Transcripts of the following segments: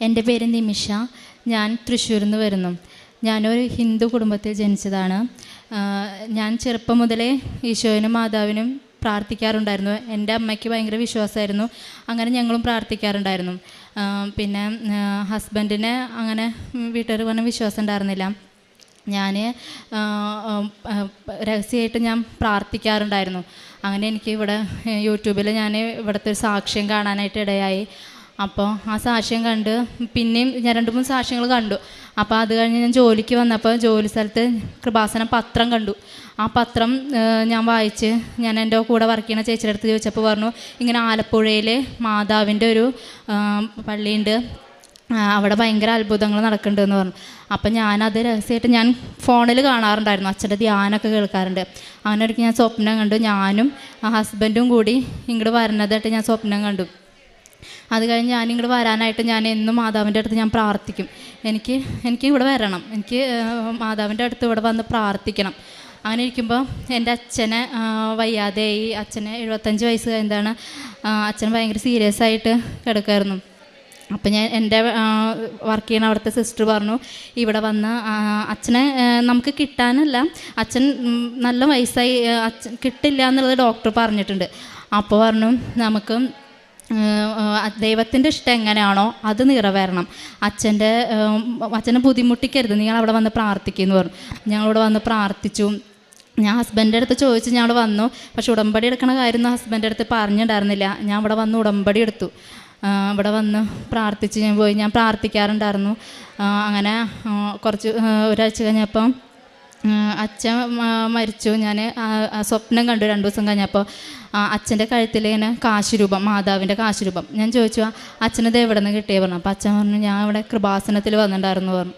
എന്റെ പേര് നിമിഷ. ഞാൻ തൃശ്ശൂരിൽ നിന്ന് വരുന്നു. ഞാനൊരു ഹിന്ദു കുടുംബത്തിൽ ജനിച്ചതാണ്. ഞാൻ ചെറുപ്പം മുതലേ ഈശോയിനും മാതാവിനും പ്രാർത്ഥിക്കാറുണ്ടായിരുന്നു. എന്റെ അമ്മയ്ക്ക് ഭയങ്കര വിശ്വാസമായിരുന്നു. അങ്ങനെ ഞങ്ങളും പ്രാർത്ഥിക്കാറുണ്ടായിരുന്നു. പിന്നെ ഹസ്ബൻഡിന് അങ്ങനെ വീട്ടുകാർ പറഞ്ഞ വിശ്വാസം ഉണ്ടായിരുന്നില്ല. ഞാൻ രഹസ്യമായിട്ട് ഞാൻ പ്രാർത്ഥിക്കാറുണ്ടായിരുന്നു. അങ്ങനെ എനിക്ക് ഇവിടെ യൂട്യൂബിൽ ഞാൻ ഇവിടുത്തെ ഒരു സാക്ഷ്യം കാണാനായിട്ട് ഇടയായി. അപ്പോൾ ആ സാക്ഷ്യം കണ്ട് പിന്നെയും ഞാൻ രണ്ട് മൂന്ന് സാക്ഷ്യങ്ങൾ കണ്ടു. അപ്പോൾ അത് കഴിഞ്ഞ് ഞാൻ ജോലിക്ക് വന്നപ്പോൾ ജോലി സ്ഥലത്ത് കൃപാസനം പത്രം കണ്ടു. ആ പത്രം ഞാൻ വായിച്ച് ഞാൻ എന്റെ കൂടെ വർക്ക് ചെയ്യുന്ന ചേച്ചിയുടെ അടുത്ത് ചോദിച്ചപ്പോൾ പറഞ്ഞു ഇങ്ങനെ ആലപ്പുഴയിൽ മാതാവിന്റെ ഒരു പള്ളിയുണ്ട്. അവിടെ ഭയങ്കര അത്ഭുതങ്ങൾ നടക്കുന്നുണ്ടെന്ന് പറഞ്ഞു. അപ്പം ഞാനത് രഹസ്യമായിട്ട് ഞാൻ ഫോണിൽ കാണാറുണ്ടായിരുന്നു. അച്ഛന്റെ ധ്യാനമൊക്കെ കേൾക്കാറുണ്ട്. അങ്ങനെ ഒരിക്കൽ ഞാൻ സ്വപ്നം കണ്ടു. ഞാനും ഹസ്ബൻഡും കൂടി ഇങ്ങോട്ട് വരുന്നതായിട്ട് ഞാൻ സ്വപ്നം കണ്ടു. അത് കഴിഞ്ഞ് ഞാൻ ഇങ്ങോട്ട് വരാനായിട്ട് ഞാൻ എന്നും മാതാവിന്റെ അടുത്ത് ഞാൻ പ്രാർത്ഥിക്കും. എനിക്ക് എനിക്ക് ഇവിടെ വരണം. എനിക്ക് മാതാവിന്റെ അടുത്ത് ഇവിടെ വന്ന് പ്രാർത്ഥിക്കണം. അങ്ങനെ ഇരിക്കുമ്പോൾ എന്റെ അച്ഛനെ വയ്യാതെയായി. അച്ഛന് എഴുപത്തഞ്ച് വയസ്സ് കഴിഞ്ഞാണ് അച്ഛൻ ഭയങ്കര സീരിയസ് ആയിട്ട് കിടക്കായിരുന്നു. അപ്പം ഞാൻ എന്റെ വർക്ക് ചെയ്യുന്ന അവിടുത്തെ സിസ്റ്റർ പറഞ്ഞു ഇവിടെ വന്ന് അച്ഛനെ നമുക്ക് കിട്ടാനല്ല. അച്ഛൻ നല്ല വയസ്സായി അച്ഛൻ കിട്ടില്ല എന്നുള്ളത് ഡോക്ടർ പറഞ്ഞിട്ടുണ്ട്. അപ്പോൾ പറഞ്ഞു നമുക്ക് ദൈവത്തിന്റെ ഇഷ്ടം എങ്ങനെയാണോ അത് നിറവേറണം. അച്ഛന്റെ അച്ഛനെ ബുദ്ധിമുട്ടിക്കരുത്. നിങ്ങൾ അവിടെ വന്ന് പ്രാർത്ഥിക്കുമെന്ന് പറഞ്ഞു. ഞങ്ങളിവിടെ വന്ന് പ്രാർത്ഥിച്ചു. ഞാൻ ഹസ്ബൻഡിന്റെ അടുത്ത് ചോദിച്ച് ഞാൻ അവിടെ വന്നു. പക്ഷെ ഉടമ്പടി എടുക്കണ കാര്യം ഹസ്ബന്റെ അടുത്ത് പറഞ്ഞിട്ടുണ്ടായിരുന്നില്ല. ഞാൻ അവിടെ വന്ന് ഉടമ്പടി എടുത്തു. ഇവിടെ വന്ന് പ്രാർത്ഥിച്ച് ഞാൻ പോയി. ഞാൻ പ്രാർത്ഥിക്കാറുണ്ടായിരുന്നു. അങ്ങനെ കുറച്ച് ഒരാഴ്ച കഴിഞ്ഞപ്പം അച്ഛൻ മരിച്ചു. ഞാൻ സ്വപ്നം കണ്ടു രണ്ടു ദിവസം കഴിഞ്ഞപ്പോൾ അച്ഛന്റെ കഴുത്തിൽ ഇങ്ങനെ കാശുരൂപം മാതാവിന്റെ കാശുരൂപം. ഞാൻ ചോദിച്ചു "ആ, അച്ഛനത് എവിടെ നിന്ന് കിട്ടിയേ? പറഞ്ഞു. അപ്പോൾ അച്ഛൻ പറഞ്ഞു ഞാൻ ഇവിടെ കൃപാസനത്തിൽ വന്നിട്ടുണ്ടായിരുന്നു പറഞ്ഞു.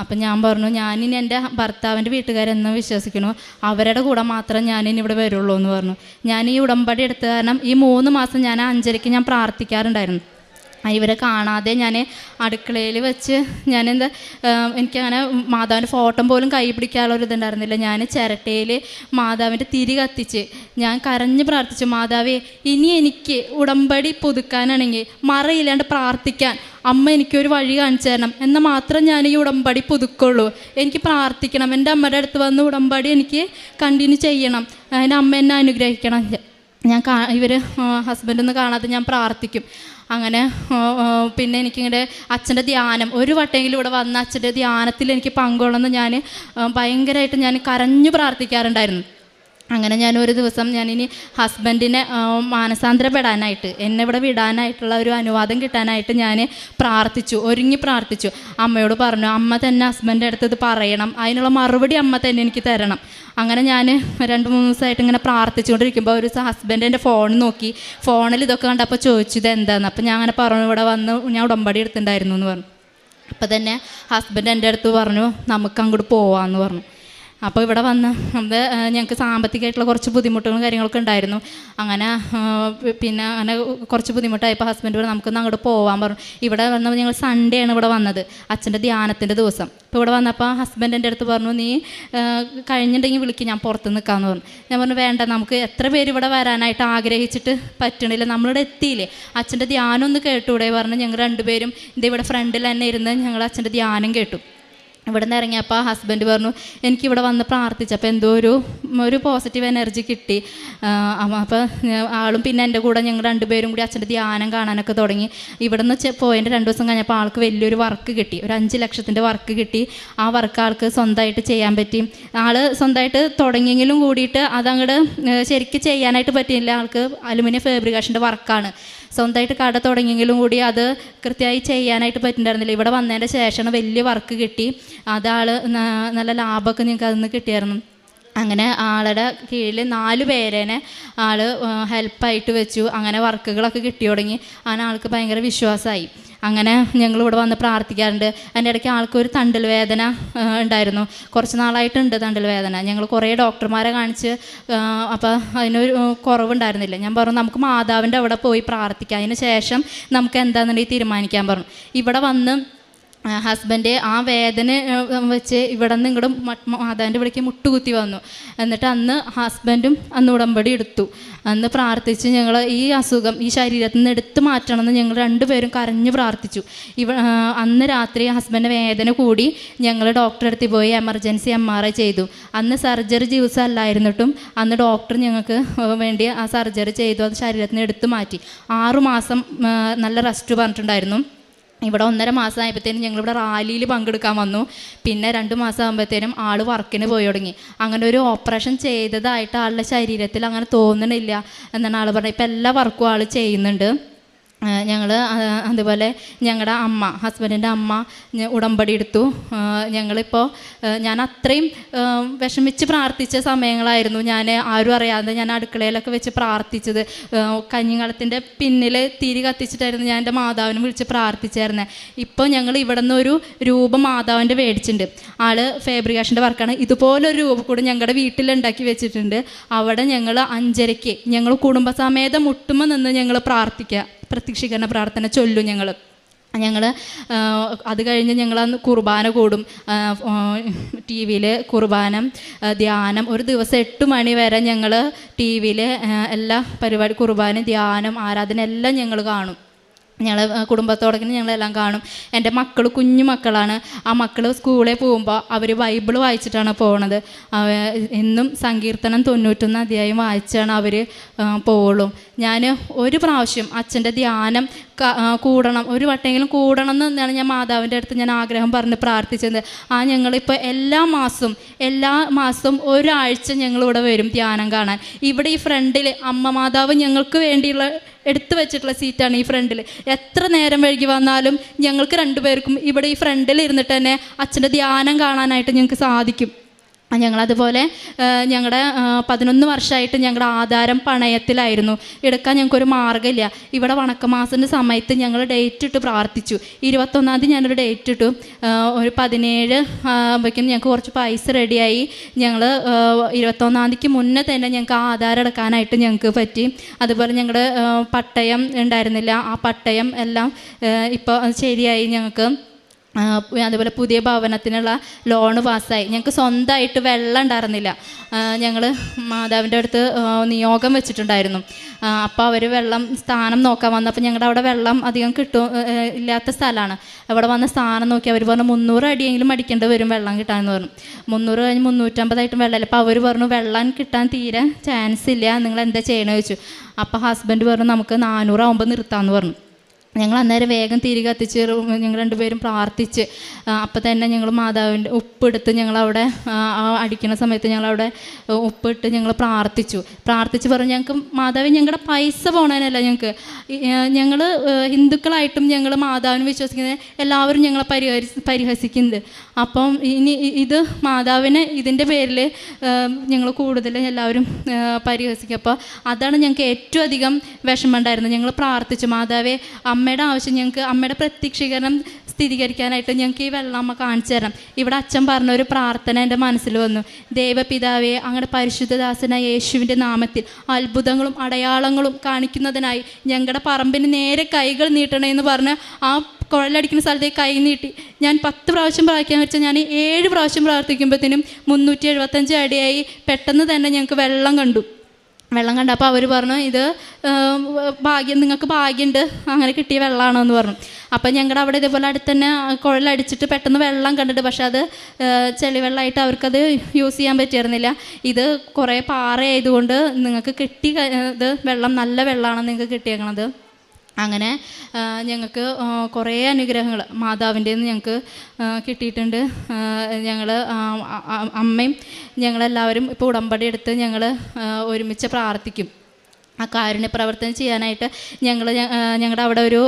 അപ്പം ഞാൻ പറഞ്ഞു ഞാനിനി എന്റെ ഭർത്താവിന്റെ വീട്ടുകാരെന്ന് വിശ്വസിക്കുന്നു അവരുടെ കൂടെ മാത്രം ഞാനിനി ഇവിടെ വരുള്ളൂ എന്ന് പറഞ്ഞു. ഞാൻ ഈ ഉടമ്പടി എടുത്ത കാരണം ഈ മൂന്ന് മാസം ഞാൻ അഞ്ചരയ്ക്ക് ഞാൻ പ്രാർത്ഥിക്കാറുണ്ടായിരുന്നു. ഇവരെ കാണാതെ ഞാൻ അടുക്കളയിൽ വെച്ച് ഞാൻ എന്താ എനിക്കങ്ങനെ മാതാവിന്റെ ഫോട്ടോ പോലും കൈ പിടിക്കാനുള്ള ഒരു ഇതുണ്ടായിരുന്നില്ല. ഞാൻ ചിരട്ടയിൽ മാതാവിന്റെ തിരി കത്തിച്ച് ഞാൻ കരഞ്ഞ് പ്രാർത്ഥിച്ചു മാതാവേ ഇനി എനിക്ക് ഉടമ്പടി പുതുക്കാനാണെങ്കിൽ മറയില്ലാണ്ട് പ്രാർത്ഥിക്കാൻ അമ്മ എനിക്കൊരു വഴി കാണിച്ചു തരണം. എന്നാൽ മാത്രം ഞാൻ ഈ ഉടമ്പടി പുതുക്കുള്ളൂ. എനിക്ക് പ്രാർത്ഥിക്കണം. എന്റെ അമ്മയുടെ അടുത്ത് വന്ന് ഉടമ്പടി എനിക്ക് കണ്ടിന്യൂ ചെയ്യണം. എന്റെ അമ്മ എന്നെ അനുഗ്രഹിക്കണം. ഞാൻ കാ ഇവർ ഹസ്ബൻഡൊന്നും കാണാതെ ഞാൻ പ്രാർത്ഥിക്കും. അങ്ങനെ പിന്നെ എനിക്കിങ്ങനെ അച്ഛന്റെ ധ്യാനം ഒരു വട്ടെങ്കിലും ഇവിടെ വന്ന അച്ഛന്റെ ധ്യാനത്തിൽ എനിക്ക് പങ്കുകൊള്ളുന്ന ഞാൻ ഭയങ്കരമായിട്ട് ഞാൻ കരഞ്ഞു പ്രാർത്ഥിക്കാറുണ്ടായിരുന്നു. അങ്ങനെ ഞാൻ ഒരു ദിവസം ഞാനിനി ഹസ്ബൻഡിനെ മാനസാന്തരപ്പെടാനായിട്ട് എന്നെ ഇവിടെ വിടാനായിട്ടുള്ള ഒരു അനുവാദം കിട്ടാനായിട്ട് ഞാൻ പ്രാർത്ഥിച്ചു ഒരുങ്ങി പ്രാർത്ഥിച്ചു. അമ്മയോട് പറഞ്ഞു അമ്മ തന്നെ ഹസ്ബൻഡിന്റെ അടുത്ത് ഇത് പറയണം അതിനുള്ള മറുപടി അമ്മ തന്നെ എനിക്ക് തരണം. അങ്ങനെ ഞാൻ രണ്ട് മൂന്ന് ദിവസമായിട്ട് ഇങ്ങനെ പ്രാർത്ഥിച്ചുകൊണ്ടിരിക്കുമ്പോൾ ഒരു ഹസ്ബൻഡ് എന്റെ ഫോൺ നോക്കി ഫോണിൽ ഇതൊക്കെ കണ്ടപ്പോൾ ചോദിച്ചു ഇത് എന്താണെന്ന് അപ്പോൾ ഞാൻ അങ്ങനെ പറഞ്ഞു ഇവിടെ വന്ന് ഞാൻ ഉടമ്പടി എടുത്തിട്ടുണ്ടായിരുന്നു എന്ന് പറഞ്ഞു. അപ്പോൾ തന്നെ ഹസ്ബൻഡ് എന്റെ അടുത്ത് പറഞ്ഞു നമുക്ക് അങ്ങോട്ട് പോവാമെന്ന് പറഞ്ഞു. അപ്പോൾ ഇവിടെ വന്ന് നമ്മുടെ ഞങ്ങൾക്ക് സാമ്പത്തികമായിട്ടുള്ള കുറച്ച് ബുദ്ധിമുട്ടുകളും കാര്യങ്ങളൊക്കെ ഉണ്ടായിരുന്നു. അങ്ങനെ പിന്നെ അങ്ങനെ കുറച്ച് ബുദ്ധിമുട്ടായപ്പോൾ ഹസ്ബൻഡ് പറഞ്ഞു നമുക്കൊന്ന് അങ്ങോട്ട് പോകാൻ പറഞ്ഞു. ഇവിടെ വന്നപ്പോൾ ഞങ്ങൾ സൺഡേ ആണ് ഇവിടെ വന്നത് അച്ഛന്റെ ധ്യാനത്തിന്റെ ദിവസം. അപ്പോൾ ഇവിടെ വന്നപ്പോൾ ഹസ്ബൻഡ് എന്റെ അടുത്ത് പറഞ്ഞു നീ കഴിഞ്ഞിട്ടുണ്ടെങ്കിൽ വിളിക്കും ഞാൻ പുറത്ത് നിൽക്കാമെന്ന് പറഞ്ഞു. ഞാൻ പറഞ്ഞു വേണ്ട നമുക്ക് എത്ര പേര് ഇവിടെ വരാനായിട്ട് ആഗ്രഹിച്ചിട്ട് പറ്റണില്ല. നമ്മളിവിടെ എത്തിയില്ലേ? അച്ഛന്റെ ധ്യാനം ഒന്ന് കേട്ടൂടെ? പറഞ്ഞു ഞങ്ങൾ രണ്ടുപേരും ഇതേ ഇവിടെ ഫ്രണ്ടിൽ തന്നെ ഇരുന്ന് ഞങ്ങൾ അച്ഛന്റെ ധ്യാനം കേട്ടു. ഇവിടെ നിന്ന് ഇറങ്ങിയപ്പോൾ ഹസ്ബൻഡ് പറഞ്ഞു എനിക്ക് ഇവിടെ വന്ന് പ്രാർത്ഥിച്ചപ്പോൾ എന്തോ ഒരു ഒരു പോസിറ്റീവ് എനർജി കിട്ടി. അപ്പോൾ ആളും പിന്നെ എന്റെ കൂടെ ഞങ്ങൾ രണ്ടുപേരും കൂടി അച്ഛന്റെ ധ്യാനം കാണാനൊക്കെ തുടങ്ങി. ഇവിടെ നിന്ന് പോയതിന്റെ രണ്ട് ദിവസം കഴിഞ്ഞപ്പോൾ ആൾക്ക് വലിയൊരു വർക്ക് കിട്ടി. ഒരു അഞ്ച് ലക്ഷത്തിന്റെ വർക്ക് കിട്ടി. ആ വർക്ക് ആൾക്ക് സ്വന്തമായിട്ട് ചെയ്യാൻ പറ്റി. ആൾ സ്വന്തമായിട്ട് തുടങ്ങിയെങ്കിലും കൂടിയിട്ട് അതങ്ങോട്ട് ശരിക്കും ചെയ്യാനായിട്ട് പറ്റിയില്ല. ആൾക്ക് അലുമിനിയം ഫാബ്രിക്കേഷന്റെ വർക്കാണ് സ്വന്തമായിട്ട് കട തുടങ്ങിയെങ്കിലും കൂടി അത് കൃത്യമായി ചെയ്യാനായിട്ട് പറ്റുന്നുണ്ടായിരുന്നില്ല ഇവിടെ വന്നതിന്റെ ശേഷമാണ് വലിയ വർക്ക് കിട്ടി. അതാൾ നല്ല ലാഭമൊക്കെ നിങ്ങൾക്ക് അതിൽ നിന്ന് കിട്ടിയായിരുന്നു. അങ്ങനെ ആളുടെ കീഴിൽ നാല് പേരേനെ ആൾ ഹെൽപ്പായിട്ട് വെച്ചു. അങ്ങനെ വർക്കുകളൊക്കെ കിട്ടി തുടങ്ങി. അങ്ങനെ ആൾക്ക് ഭയങ്കര വിശ്വാസമായി. അങ്ങനെ ഞങ്ങൾ ഇവിടെ വന്ന് പ്രാർത്ഥിക്കാറുണ്ട്. അതിന്റെ ഇടയ്ക്ക് ആൾക്കൊരു തണ്ടൽ വേദന ഉണ്ടായിരുന്നു. കുറച്ച് നാളായിട്ടുണ്ട് തണ്ടൽ വേദന. ഞങ്ങൾ കുറേ ഡോക്ടർമാരെ കാണിച്ച് അപ്പോൾ അതിനൊരു കുറവുണ്ടായിരുന്നില്ല. ഞാൻ പറഞ്ഞു നമുക്ക് മാതാവിന്റെ അവിടെ പോയി പ്രാർത്ഥിക്കാം. അതിന് ശേഷം നമുക്ക് എന്താണെന്നുണ്ടെങ്കിൽ തീരുമാനിക്കാൻ പറഞ്ഞു. ഇവിടെ വന്ന് ഹസ്ബൻഡ് ആ വേദന വെച്ച് ഇവിടെ നിന്ന് ഇങ്ങോട്ട് മാതാവിന്റെ ഇവിടേക്ക് മുട്ടുകുത്തി വന്നു. എന്നിട്ട് അന്ന് ഹസ്ബൻഡും അന്ന് ഉടമ്പടി എടുത്തു. അന്ന് പ്രാർത്ഥിച്ച് ഞങ്ങൾ ഈ അസുഖം ഈ ശരീരത്തിൽ നിന്ന് എടുത്തു മാറ്റണമെന്ന് ഞങ്ങൾ രണ്ടുപേരും കരഞ്ഞു പ്രാർത്ഥിച്ചു. ഇവ അന്ന് രാത്രി ഹസ്ബൻഡ് വേദന കൂടി ഞങ്ങൾ ഡോക്ടറെ അടുത്ത് പോയി എമർജൻസി എം ആർ ഐ ചെയ്തു. അന്ന് സർജറി ദിവസം അല്ലായിരുന്നിട്ടും അന്ന് ഡോക്ടർ ഞങ്ങൾക്ക് വേണ്ടി ആ സർജറി ചെയ്തു. അത് ശരീരത്തിൽ നിന്ന് എടുത്തു മാറ്റി. ആറുമാസം നല്ല റെസ്റ്റ് പറഞ്ഞിട്ടുണ്ടായിരുന്നു. ഇവിടെ ഒന്നര മാസം ആയപ്പോഴത്തേനും ഞങ്ങളിവിടെ റാലിയിൽ പങ്കെടുക്കാൻ വന്നു. പിന്നെ രണ്ട് മാസം ആകുമ്പോഴത്തേനും ആൾ വർക്കിന് പോയി തുടങ്ങി. അങ്ങനെ ഒരു ഓപ്പറേഷൻ ചെയ്തതായിട്ട് ആളുടെ ശരീരത്തിൽ അങ്ങനെ തോന്നണില്ല എന്നാണ് ആൾ പറഞ്ഞത്. ഇപ്പം എല്ലാ വർക്കും ആൾ ചെയ്യുന്നുണ്ട്. ഞങ്ങൾ അതുപോലെ ഞങ്ങളുടെ അമ്മ ഹസ്ബൻഡിന്റെ അമ്മ ഉടമ്പടി എടുത്തു. ഞങ്ങളിപ്പോൾ ഞാൻ അത്രയും വിഷമിച്ച് പ്രാർത്ഥിച്ച സമയങ്ങളായിരുന്നു ഞാൻ ആരും അറിയാതെ ഞാൻ അടുക്കളയിലൊക്കെ വെച്ച് പ്രാർത്ഥിച്ചത്. കഞ്ഞിങ്ങളത്തിന്റെ പിന്നിൽ തിരി കത്തിച്ചിട്ടായിരുന്നു ഞാൻ എന്റെ മാതാവിനെ വിളിച്ച് പ്രാർത്ഥിച്ചായിരുന്നത് ഇപ്പോൾ ഞങ്ങൾ ഇവിടെ നിന്ന് ഒരു രൂപം മാതാവിന്റെ മേടിച്ചിട്ടുണ്ട് ആൾ ഫാബ്രിക്കേഷന്റെ വർക്കാണ്. ഇതുപോലൊരു രൂപം കൂടി ഞങ്ങളുടെ വീട്ടിൽ ഉണ്ടാക്കി വെച്ചിട്ടുണ്ട്. അവിടെ ഞങ്ങൾ അഞ്ചരയ്ക്ക് ഞങ്ങൾ കുടുംബസമേതം മുട്ടുമ്പോൾ നിന്ന് ഞങ്ങൾ പ്രാർത്ഥിക്കുക പ്രത്യക്ഷീകരണ പ്രാർത്ഥന ചൊല്ലും ഞങ്ങൾ ഞങ്ങൾ അത് കഴിഞ്ഞ് ഞങ്ങൾ അന്ന് കുർബാന കൂടും. ടി വിയിൽ കുർബാന ധ്യാനം. ഒരു ദിവസം എട്ട് മണി വരെ ഞങ്ങൾ ടി വിയിൽ എല്ലാ പരിപാടി കുർബാന ധ്യാനം ആരാധന എല്ലാം ഞങ്ങൾ കാണും. ഞങ്ങൾ കുടുംബത്തോടൊക്കെ ഞങ്ങളെല്ലാം കാണും. എന്റെ മക്കൾ കുഞ്ഞു മക്കളാണ്. ആ മക്കൾ സ്കൂളിൽ പോകുമ്പോൾ അവർ ബൈബിൾ വായിച്ചിട്ടാണ് അവ- എന്നും സങ്കീർത്തനം തൊണ്ണൂറ്റൊന്ന് അധ്യായം വായിച്ചാണ് അവർ പോവുള്ളൂ. ഞാൻ ഒരു പ്രാവശ്യം അച്ഛന്റെ ധ്യാനം കൂടണം ഒരു വട്ടെങ്കിലും കൂടണം എന്നാണ് ഞാൻ മാതാവിന്റെ അടുത്ത് ഞാൻ ആഗ്രഹം പറഞ്ഞ് പ്രാർത്ഥിച്ചത്. ആ ഞങ്ങളിപ്പോൾ എല്ലാ മാസവും എല്ലാ മാസവും ഒരാഴ്ച ഞങ്ങളിവിടെ വരും ധ്യാനം കാണാൻ. ഇവിടെ ഈ ഫ്രണ്ടിൽ അമ്മ മാതാവ് ഞങ്ങൾക്ക് വേണ്ടിയുള്ള എടുത്തു വെച്ചിട്ടുള്ള സീറ്റാണ് ഈ ഫ്രണ്ടിൽ എത്ര നേരം വൈകി വന്നാലും ഞങ്ങൾക്ക് രണ്ടുപേർക്കും ഇവിടെ ഈ ഫ്രണ്ടിൽ ഇരുന്നിട്ട് തന്നെ അച്ഛന്റെ ധ്യാനം കാണാനായിട്ട് ഞങ്ങൾക്ക് സാധിക്കും. ഞങ്ങളതുപോലെ ഞങ്ങളുടെ പതിനൊന്ന് വർഷമായിട്ട് ഞങ്ങളുടെ ആധാരം പണയത്തിലായിരുന്നു. എടുക്കാൻ ഞങ്ങൾക്കൊരു മാർഗമില്ല. ഇവിടെ വണക്കമാസത്തിന്റെ സമയത്ത് ഞങ്ങൾ ഡേറ്റ് ഇട്ട് പ്രാർത്ഥിച്ചു. ഇരുപത്തൊന്നാം തീയതി ഞാനൊരു ഡേറ്റ് ഇട്ടു. ഒരു പതിനേഴ് ആകുമ്പോഴേക്കും ഞങ്ങൾക്ക് കുറച്ച് പൈസ റെഡിയായി ഞങ്ങൾ ഇരുപത്തൊന്നാം തീയതിക്ക് മുന്നേ തന്നെ ഞങ്ങൾക്ക് ആധാരം എടുക്കാനായിട്ട് ഞങ്ങൾക്ക് പറ്റി. അതുപോലെ ഞങ്ങളുടെ പട്ടയം ഉണ്ടായിരുന്നില്ല. ആ പട്ടയം എല്ലാം ഇപ്പോൾ ശരിയായി ഞങ്ങൾക്ക് അതുപോലെ പുതിയ ഭവനത്തിനുള്ള ലോണ് പാസ്സായി. ഞങ്ങൾക്ക് സ്വന്തമായിട്ട് വെള്ളം ഉണ്ടായിരുന്നില്ല. ഞങ്ങൾ മാതാവിന്റെ അടുത്ത് നിയോഗം വെച്ചിട്ടുണ്ടായിരുന്നു. അപ്പോൾ അവർ വെള്ളം സ്ഥാനം നോക്കാൻ വന്നപ്പോൾ ഞങ്ങളുടെ അവിടെ വെള്ളം അധികം കിട്ടും ഇല്ലാത്ത സ്ഥലമാണ് അവിടെ വന്ന സ്ഥാനം നോക്കി അവർ പറഞ്ഞു മുന്നൂറ് അടിയെങ്കിലും അടിക്കേണ്ടി വരും വെള്ളം കിട്ടാമെന്ന് പറഞ്ഞു. മുന്നൂറ് കഴിഞ്ഞ് മുന്നൂറ്റമ്പതായിട്ടും വെള്ളമില്ല. അപ്പോൾ അവർ പറഞ്ഞു വെള്ളം കിട്ടാൻ തീരെ ചാൻസ് ഇല്ല. നിങ്ങൾ എന്താ ചെയ്യണമെന്ന് ചോദിച്ചു. അപ്പോൾ ഹസ്ബൻഡ് പറഞ്ഞു നമുക്ക് നാനൂറാവുമ്പോൾ നിർത്താമെന്ന് പറഞ്ഞു. ഞങ്ങൾ അന്നേരം വേഗം തിരി കത്തിച്ച് ഞങ്ങൾ രണ്ടുപേരും പ്രാർത്ഥിച്ച് അപ്പം തന്നെ ഞങ്ങൾ മാതാവിന്റെ ഉപ്പെടുത്ത് ഞങ്ങളവിടെ അടിക്കുന്ന സമയത്ത് ഞങ്ങളവിടെ ഉപ്പിട്ട് ഞങ്ങൾ പ്രാർത്ഥിച്ചു. പ്രാർത്ഥിച്ച് പറഞ്ഞു ഞങ്ങൾക്ക് മാതാവ് ഞങ്ങളുടെ പൈസ പോണേനല്ല ഞങ്ങൾക്ക് ഞങ്ങൾ ഹിന്ദുക്കളായിട്ടും ഞങ്ങൾ മാതാവിനെ വിശ്വസിക്കുന്നത് എല്ലാവരും ഞങ്ങളെ പരിഹരി പരിഹസിക്കുന്നത് അപ്പം ഇനി ഇത് മാതാവിനെ ഇതിന്റെ പേരിൽ ഞങ്ങൾ കൂടുതൽ എല്ലാവരും പരിഹസിക്കും. അപ്പോൾ അതാണ് ഞങ്ങൾക്ക് ഏറ്റവും അധികം വിഷമം ഉണ്ടായിരുന്നത്. ഞങ്ങൾ പ്രാർത്ഥിച്ചു മാതാവേ അമ്മയുടെ ആവശ്യം ഞങ്ങൾക്ക് അമ്മയുടെ പ്രത്യക്ഷീകരണം സ്ഥിരീകരിക്കാനായിട്ട് ഞങ്ങൾക്ക് ഈ വെള്ളം അമ്മ കാണിച്ചു തരണം. ഇവിടെ അച്ഛൻ പറഞ്ഞ ഒരു പ്രാർത്ഥന എന്റെ മനസ്സിൽ വന്നു. ദൈവപിതാവെ അങ്ങയുടെ പരിശുദ്ധദാസനായ യേശുവിന്റെ നാമത്തിൽ അത്ഭുതങ്ങളും അടയാളങ്ങളും കാണിക്കുന്നതിനായി ഞങ്ങളുടെ പറമ്പിന് നേരെ കൈകൾ നീട്ടണേ എന്ന് പറഞ്ഞ് ആ കുഴലടിക്കുന്ന സ്ഥലത്തേക്ക് കൈ നീട്ടി. ഞാൻ പത്ത് പ്രാവശ്യം പ്രാർത്ഥിക്കാൻ വെച്ചാൽ ഞാൻ ഏഴ് പ്രാവശ്യം പ്രാർത്ഥിക്കുമ്പോഴത്തേനും മുന്നൂറ്റി എഴുപത്തഞ്ച് അടിയായി പെട്ടെന്ന് തന്നെ ഞങ്ങൾക്ക് വെള്ളം കണ്ടു. വെള്ളം കണ്ടപ്പോൾ അവർ പറഞ്ഞു ഇത് ഭാഗ്യം നിങ്ങൾക്ക് ഭാഗ്യമുണ്ട് അങ്ങനെ കിട്ടിയ വെള്ളമാണോ എന്ന് പറഞ്ഞു. അപ്പം ഞങ്ങളുടെ അവിടെ ഇതേപോലെ അടുത്ത് തന്നെ കുഴലടിച്ചിട്ട് പെട്ടെന്ന് വെള്ളം കണ്ടിട്ട് പക്ഷെ അത് ചെളിവെള്ളമായിട്ട് അവർക്കത് യൂസ് ചെയ്യാൻ പറ്റിയിരുന്നില്ല. ഇത് കുറേ പാറ ആയതുകൊണ്ട് നിങ്ങൾക്ക് കിട്ടി ഇത് വെള്ളം നല്ല വെള്ളമാണ് നിങ്ങൾക്ക് കിട്ടിയേക്കണത്. അങ്ങനെ ഞങ്ങൾക്ക് കുറേ അനുഗ്രഹങ്ങൾ മാതാവിന്റെ നിന്ന് ഞങ്ങൾക്ക് കിട്ടിയിട്ടുണ്ട്. ഞങ്ങൾ അമ്മയും ഞങ്ങളെല്ലാവരും ഇപ്പോൾ ഉടമ്പടി എടുത്ത് ഞങ്ങൾ ഒരുമിച്ച് പ്രാർത്ഥിക്കും. ആ കാരുണ്യ പ്രവർത്തനം ചെയ്യാനായിട്ട് ഞങ്ങൾ ഞങ്ങളുടെ അവിടെ ഒരു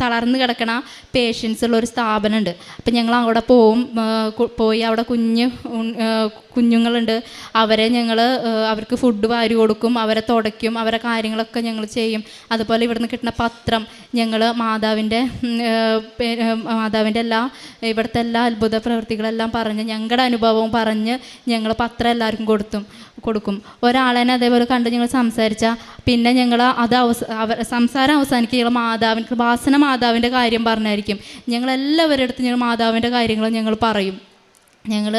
തളർന്നു കിടക്കണ പേഷ്യൻസ് ഉള്ള ഒരു സ്ഥാപനമുണ്ട്. അപ്പം ഞങ്ങൾ അവിടെ പോവും പോയി അവിടെ കുഞ്ഞ് കുഞ്ഞുങ്ങളുണ്ട്. അവരെ ഞങ്ങൾ അവർക്ക് ഫുഡ് വാരി കൊടുക്കും അവരെ തുടയ്ക്കും അവരെ കാര്യങ്ങളൊക്കെ ഞങ്ങൾ ചെയ്യും. അതുപോലെ ഇവിടുന്ന് കിട്ടുന്ന പത്രം ഞങ്ങൾ മാതാവിന്റെ മാതാവിന്റെ എല്ലാ ഇവിടുത്തെ എല്ലാ അത്ഭുത പ്രവൃത്തികളെല്ലാം പറഞ്ഞ് ഞങ്ങളുടെ അനുഭവവും പറഞ്ഞ് ഞങ്ങൾ പത്രം എല്ലാവർക്കും കൊടുത്തും കൊടുക്കും. ഒരാളെന്നെ അതേപോലെ കണ്ട് ഞങ്ങൾ സംസാരിച്ചാൽ പിന്നെ ഞങ്ങൾ അത് അവ സംസാരം അവസാനിക്കുക ഞങ്ങൾ മാതാവിന്റെ കൃപാസന മാതാവിന്റെ കാര്യം പറഞ്ഞായിരിക്കും. ഞങ്ങൾ ഞങ്ങളെല്ലാവരുടെ അടുത്ത് ഞങ്ങൾ മാതാവിന്റെ കാര്യങ്ങൾ ഞങ്ങൾ പറയും. ഞങ്ങൾ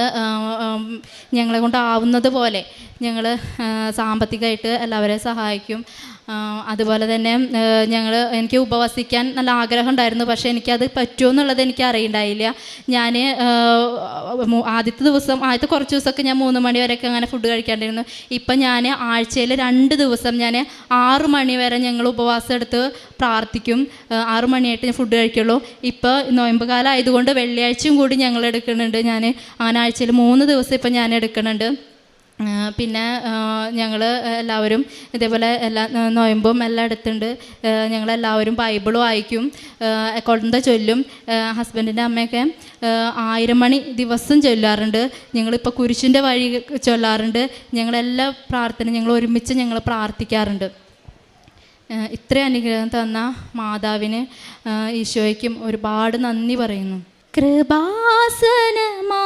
ഞങ്ങളെ കൊണ്ടാവുന്നത് പോലെ ഞങ്ങൾ സാമ്പത്തികമായിട്ട് എല്ലാവരെയും സഹായിക്കും. അതുപോലെ തന്നെ ഞങ്ങൾ എനിക്ക് ഉപവസിക്കാൻ നല്ല ആഗ്രഹം ഉണ്ടായിരുന്നു പക്ഷേ എനിക്കത് പറ്റുമോ എന്നുള്ളത് എനിക്ക് അറിയണ്ടായില്ല. ഞാൻ ആദ്യത്തെ ദിവസം ആദ്യത്തെ കുറച്ച് ദിവസമൊക്കെ ഞാൻ മൂന്ന് മണി വരെയൊക്കെ അങ്ങനെ ഫുഡ് കഴിക്കാണ്ടിരുന്നു. ഇപ്പം ഞാൻ ആഴ്ചയിൽ രണ്ട് ദിവസം ഞാൻ ആറ് മണി വരെ ഞങ്ങൾ ഉപവാസം എടുത്ത് പ്രാർത്ഥിക്കും. ആറ് മണിയായിട്ട് ഞാൻ ഫുഡ് കഴിക്കുള്ളൂ. ഇപ്പോൾ നോയമ്പ് കാലം ആയതുകൊണ്ട് വെള്ളിയാഴ്ചയും കൂടി ഞങ്ങൾ എടുക്കുന്നുണ്ട്. ഞാൻ അങ്ങനെ ആഴ്ചയിൽ മൂന്ന് ദിവസം ഇപ്പം ഞാൻ എടുക്കുന്നുണ്ട്. പിന്നെ ഞങ്ങൾ എല്ലാവരും ഇതേപോലെ എല്ലാ നോയമ്പും എല്ലാം എടുത്തുണ്ട് ഞങ്ങളെല്ലാവരും ബൈബിൾ വായിക്കും. കൊണ്ട ചൊല്ലും. ഹസ്ബൻഡിന്റെ അമ്മയൊക്കെ ആയിരം മണി ദിവസം ചൊല്ലാറുണ്ട്. ഞങ്ങളിപ്പോൾ കുരിശിന്റെ വഴി ചൊല്ലാറുണ്ട്. ഞങ്ങളെല്ലാ പ്രാർത്ഥന ഞങ്ങൾ ഒരുമിച്ച് ഞങ്ങൾ പ്രാർത്ഥിക്കാറുണ്ട്. ഇത്രയും അനുഗ്രഹം തന്ന മാതാവിന് ഈശോയ്ക്കും ഒരുപാട് നന്ദി പറയുന്നു. കൃപാസനമാ